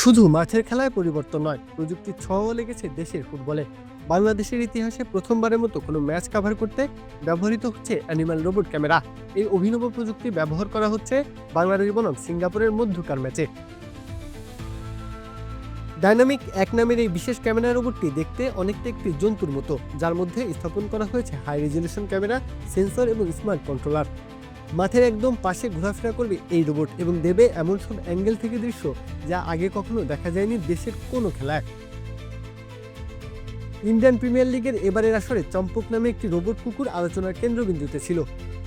শুধু মাঠের খেলায় পরিবর্তন নয়, প্রযুক্তির ছোঁয়াও লেগেছে দেশের ফুটবলে। বাংলাদেশের ইতিহাসে প্রথমবারের মতো কোনো ম্যাচ কাভার করতে ব্যবহৃত হচ্ছে অ্যানিমাল রোবট ক্যামেরা এই অভিনব প্রযুক্তি ব্যবহার করা হচ্ছে বাংলাদেশ বনাম সিঙ্গাপুরের মধ্যকার ম্যাচে। ডাইনামিক এক নামের এই বিশেষ ক্যামেরা রোবটটি দেখতে অনেকটা একটি জন্তুর মতো, যার মধ্যে স্থাপন করা হয়েছে হাই রেজলিউশন ক্যামেরা সেন্সর এবং স্মার্ট কন্ট্রোলার মাঠের একদম পাশে ঘোরাফেরা করবে এই রোবট এবং দেবে এমন সব অ্যাঙ্গেল থেকে দৃশ্য যা আগে কখনো দেখা যায়নি দেশের কোনো খেলায়। ইন্ডিয়ান প্রিমিয়ার লিগের এবারের আসরে চম্পক নামে একটি রোবট কুকুর আলোচনার কেন্দ্রবিন্দুতে ছিল।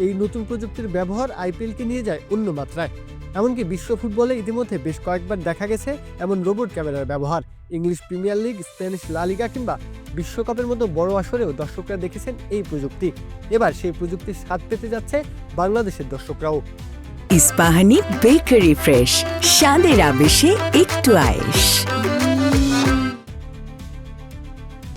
এই নতুন প্রযুক্তির ব্যবহার আইপিএলকে নিয়ে যায় অন্য মাত্রায়। এমনকি বিশ্ব ফুটবলে ইতিমধ্যে বেশ কয়েকবার দেখা গেছে এমন রোবট ক্যামেরার ব্যবহার। English Premier League, Spanish LaLiga কিংবা বিশ্বকাপের মতো বড় আসরেও দর্শকরা দেখেছেন এই প্রযুক্তি। এবার সেই প্রযুক্তির স্বাদ পেতে যাচ্ছে বাংলাদেশের দর্শকরাও। ইস্পাহানি বেকারি ফ্রেশ স্বাদের আবেশে একটু আয়েশ।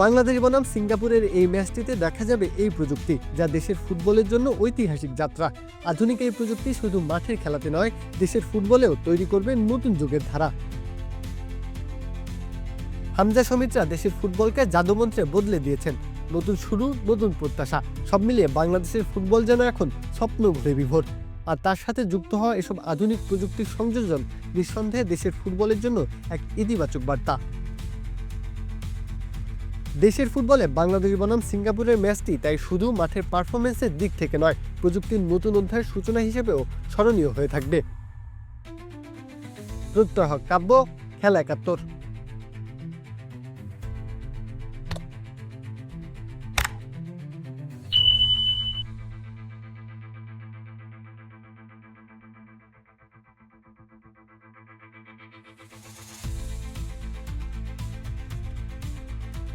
বাংলাদেশ বনাম সিঙ্গাপুরের এই ম্যাচটিতে দেখা যাবে এই প্রযুক্তি যা দেশের ফুটবলের জন্য ঐতিহাসিক যাত্রা। আধুনিক এই প্রযুক্তি শুধু মাঠের খেলাতে নয় দেশের ফুটবলেও তৈরি করবে নতুন যুগের ধারা। হামজা সমিত্রা দেশের ফুটবলকে জাদুমন্ত্রে বদলে দিয়েছেন। নতুন শুরু, নতুন প্রত্যাশা। সব মিলিয়ে বাংলাদেশের ফুটবল যেন এখন স্বপ্ন ঘুরে বিভোর। আর তার সাথে যুক্ত হওয়া এসব আধুনিক প্রযুক্তির সংযোজন নিঃসন্দেহে দেশের ফুটবলের জন্য এক ইতিবাচক বার্তা। দেশের ফুটবলে বাংলাদেশ বনাম সিঙ্গাপুরের ম্যাচটি তাই শুধু মাঠের পারফরমেন্সের দিক থেকে নয়, প্রযুক্তির নতুন অধ্যায়ের সূচনা হিসেবেও স্মরণীয় হয়ে থাকবে। প্রত্যয় হক কাব্য, খেলা একাত্তর।